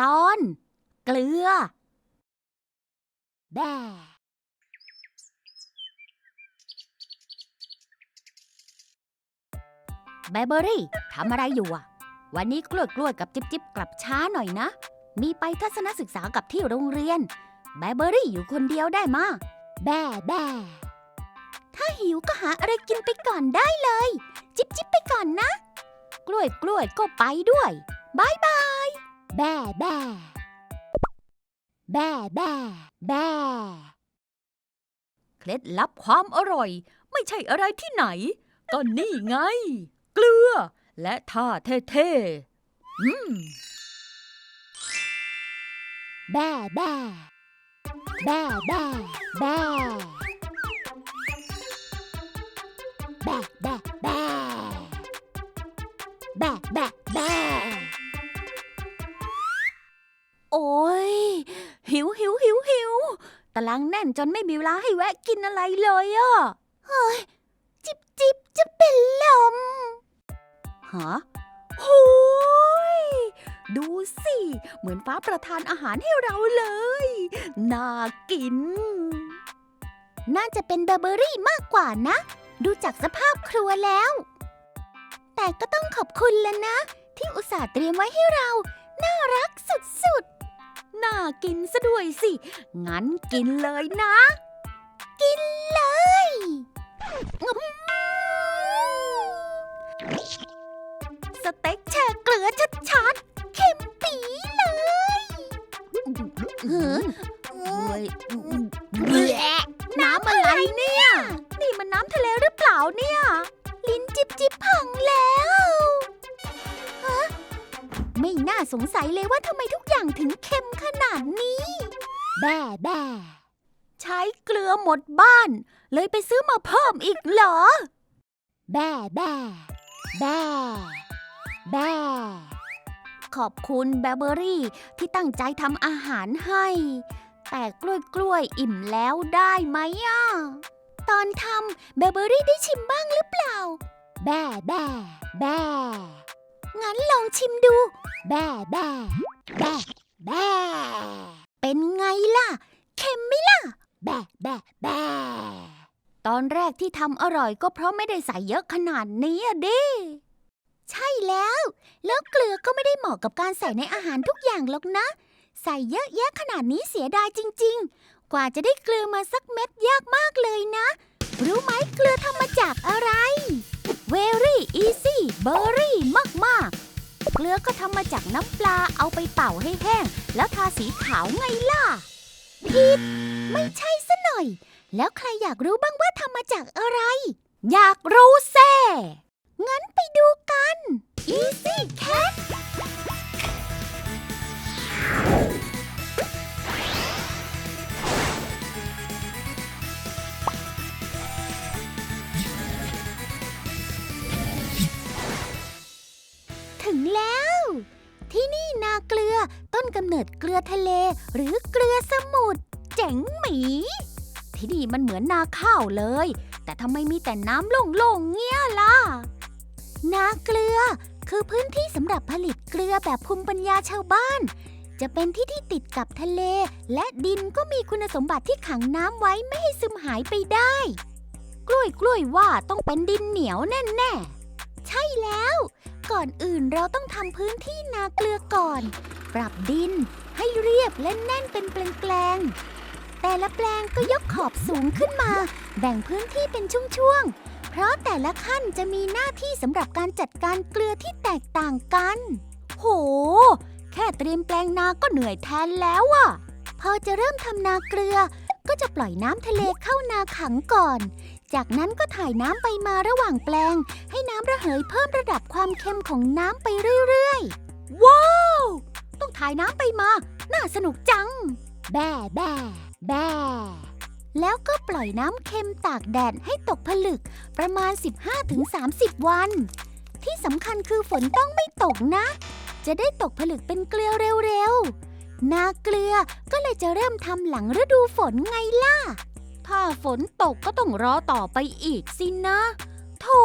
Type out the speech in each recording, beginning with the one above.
ตอน เกลือ แบ่แบเบอรี่ทำอะไรอยู่อะ วันนี้กล้วยกล้วยๆกับจิบจิบกลับช้าหน่อยนะ มีไปทัศนศึกษากับที่โรงเรียน แบเบอรี่อยู่คนเดียวได้มาแบ่แบ่ ถ้าหิวก็หาอะไรกินไปก่อนได้เลย จิบจิบไปก่อนนะ กล้วยกล้วยก็ไปด้วยบายบายแบ่แบ่แบ่แบ่แบ่เคล็ดลับความอร่อย ไม่ใช่อะไรที่ไหน ก็นี่ไง เกลือ และท่าเท่ๆอืมแบ่แบ่แบ่แบ่แบ่ บ่แบแบแบแบแบโอ้ยหิวหิวหิวหิวตารางแน่นจนไม่มีเวลาให้แวะกินอะไรเลยอะเฮ้ยจิบจิบจะเป็นลมฮะโอ้ยดูสิ เหมือนฟ้าประทานอาหารให้เราเลย น่ากิน น่าจะเป็นเบอร์เบอรี่มากกว่านะ ดูจากสภาพครัวแล้ว แต่ก็ต้องขอบคุณแล้วนะ ที่อุตส่าห์เตรียมไว้ให้เรา น่ารักสุดๆ น่ากินซะด้วยสิ งั้นกินเลยนะ กินเลย ไม่น่าสงสัยเลยว่าทำไมทุกอย่างถึงเค็มขนาดนี้ แบ่แบ่ใช้เกลือหมดบ้าน เลยไปซื้อมาเพิ่มอีกเหรอ แบ่แบ่แบ่แบ่ขอบคุณแบเบอรี่ที่ตั้งใจทำอาหารให้ แต่กล้วยกล้วยๆอิ่มแล้วได้ไหมอะ ตอนทำแบเบอรี่ได้ชิมบ้างหรือเปล่า แบ่แบ่แบ่ งั้นลองชิมดู แบ่แบ่แบ่แบ่เป็นไงล่ะ เค็มไหมล่ะ แบ่แบ่แบ่ตอนแรกที่ทำอร่อยก็เพราะไม่ได้ใส่เยอะขนาดนี้อะดิ ใช่แล้ว แล้วเกลือก็ไม่ได้เหมาะกับการใส่ในอาหารทุกอย่างหรอกนะ ใส่เยอะแยะขนาดนี้เสียดายจริง ๆ กว่าจะได้เกลือมาสักเม็ดยากมากเลยนะ รู้ไหมเกลือทำมาจากอะไร Very easy berry มาก ๆ เกลือก็ทำมาจากน้ำปลาเอาไปเป่าให้แห้ง แล้วทาสีขาวไงล่ะผิดไม่ใช่ซะหน่อย แล้วใครอยากรู้บ้างว่าทำมาจากอะไร อยากรู้แซ่งั้นไปดูกัน ต้นกำเนิดเกลือทะเล หรือเกลือสมุทรเจ๋งหมี ที่นี่มันเหมือนนาข้าวเลย แต่ทำไมมีแต่น้ำโล่งๆเงี้ยล่ะ นาเกลือ คือพื้นที่สำหรับผลิตเกลือแบบภูมิปัญญาชาวบ้าน จะเป็นที่ที่ติดกับทะเล และดินก็มีคุณสมบัติที่ขังน้ำไว้ไม่ให้ซึมหายไปได้ กล้วยกล้วยว่าต้องเป็นดินเหนียวแน่ๆ ใช่แล้ว ก่อนอื่นเราต้องทำพื้นที่นาเกลือก่อน ปรับดินให้เรียบและแน่นเป็นแปลงๆแต่ละแปลงก็ยกขอบสูงขึ้นมา แบ่งพื้นที่เป็นช่วงๆ เพราะแต่ละขั้นจะมีหน้าที่สำหรับการจัดการเกลือที่แตกต่างกัน โห แค่เตรียมแปลงนาก็เหนื่อยแทนแล้วอะพอจะเริ่มทำนาเกลือ ก็จะปล่อยน้ำทะเลเข้านาขังก่อน จากนั้นก็ถ่ายน้ำไปมาระหว่างแปลง ให้น้ำระเหยเพิ่มระดับความเค็มของน้ำไปเรื่อยๆ ว้าว ต้องถ่ายน้ำไปมา น่าสนุกจัง แบ่แบ่แบ่แล้วก็ปล่อยน้ำเค็มตากแดดให้ตกผลึกประมาณ 15-30 วัน ที่สำคัญคือฝนต้องไม่ตกนะ จะได้ตกผลึกเป็นเกลือเร็วๆ นาเกลือก็เลยจะเริ่มทำหลังฤดูฝนไงล่ะ ถ้าฝนตกก็ต้องรอต่อไปอีกสินะโธ่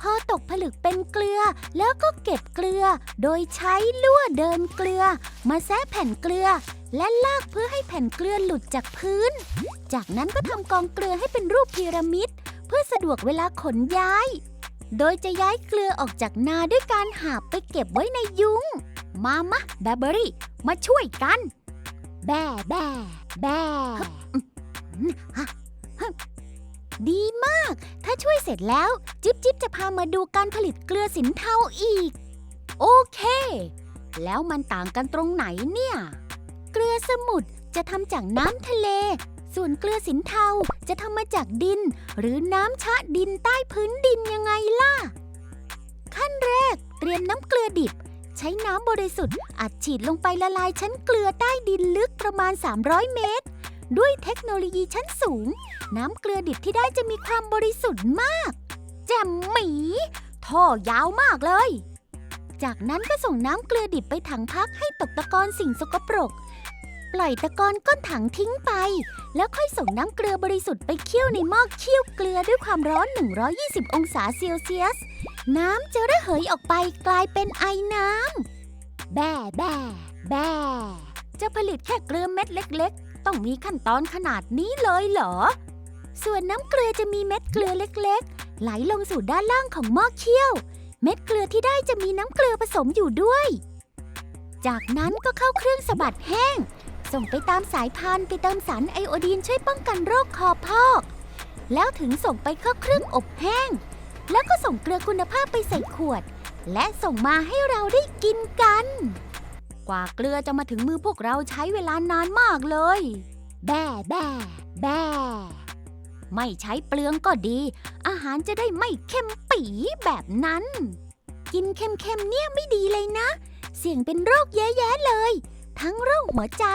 พอตกผลึกเป็นเกลือแล้วก็เก็บเกลือ โดยใช้ลวดเดินเกลือ มาแซะแผ่นเกลือ และลากเพื่อให้แผ่นเกลือหลุดจากพื้น จากนั้นก็ทำกองเกลือให้เป็นรูปพีระมิด เพื่อสะดวกเวลาขนย้าย โดยจะย้ายเกลือออกจากนาด้วยการหาบไปเก็บไว้ในยุง้ง มามะแบเบอรี่ มาช่วยกัน แบ่แบ่แบ่ ดีมาก ถ้าช่วยเสร็จแล้ว จิ๊บจิ๊บจะพามาดูการผลิตเกลือสินเทาอีก โอเค แล้วมันต่างกันตรงไหนเนี่ย เกลือสมุทรจะทำจากน้ำทะเล ส่วนเกลือสินเทาจะทำมาจากดิน หรือน้ำชะดินใต้พื้นดินยังไงล่ะ ขั้นแรกเตรียมน้ำเกลือดิบ ใช้น้ำบริสุทธิ์อัดฉีดลงไปละลายชั้นเกลือใต้ดินลึกประมาณ 300 เมตร ด้วยเทคโนโลยีชั้นสูง น้ำเกลือดิบที่ได้จะมีความบริสุทธิ์มาก แจ่มหมี ท่อยาวมากเลย จากนั้นก็ส่งน้ำเกลือดิบไปถังพักให้ตกตะกอนสิ่งสกปรก ปล่อยตะกอนก้นถังทิ้งไป แล้วค่อยส่งน้ำเกลือบริสุทธิ์ไปเคี่ยวในหม้อเคี่ยวเกลือด้วยความร้อน 120 องศาเซลเซียส น้ำจะระเหยออกไปกลายเป็นไอน้ำแบ่แบ่แบ่จะผลิตแค่เกลือเม็ดเล็ก ต้องมีขั้นตอนขนาดนี้เลยเหรอ ส่วนน้ำเกลือจะมีเม็ดเกลือเล็กๆ ไหลลงสู่ด้านล่างของหม้อเคี่ยว เม็ดเกลือที่ได้จะมีน้ำเกลือผสมอยู่ด้วย จากนั้นก็เข้าเครื่องสะบัดแห้ง ส่งไปตามสายพานไปเติมสารไอโอดีนช่วยป้องกันโรคคอพอก แล้วถึงส่งไปเข้าเครื่องอบแห้ง แล้วก็ส่งเกลือคุณภาพไปใส่ขวด และส่งมาให้เราได้กินกัน กว่าเกลือจะมาถึงมือพวกเราใช้เวลานานมากเลย แบ่แบ่แบ่ไม่ใช้เปลืองก็ดี อาหารจะได้ไม่เค็มปีแบบนั้น กินเค็มๆเนี่ยไม่ดีเลยนะ เสี่ยงเป็นโรคแย่ๆเลย ทั้งโรคหัวใจ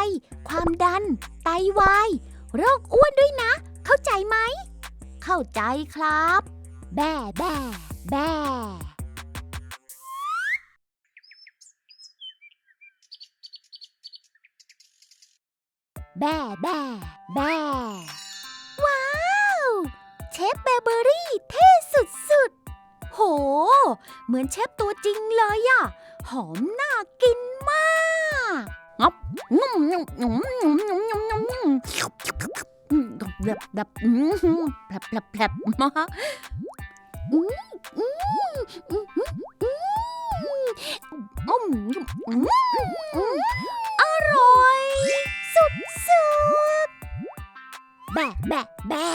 ความดัน ไตวาย โรคอ้วนด้วยนะ เข้าใจไหม เข้าใจครับ แบ่แบ่แบ่ แบ่แบ่แบ่ว้าว เชฟเบเบอรี่เท่สุดๆ โห เหมือนเชฟตัวจริงเลยอะหอมน่ากินมากงับงุ่มงุ่มงุ่มงุ่มงุ่มงุ่มงุ่มงุ่มอืมแบบแบบอืมแบบแบบแบบมาอืมอืมอืมอืมอืมอืมอืมอืมอร่อย สุดสุดๆแบะแบะแบะ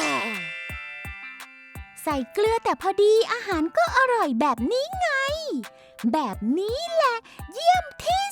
ใส่เกลือแต่พอดีอาหารก็อร่อยแบบนี้ไง แบบนี้แหละ เยี่ยมที่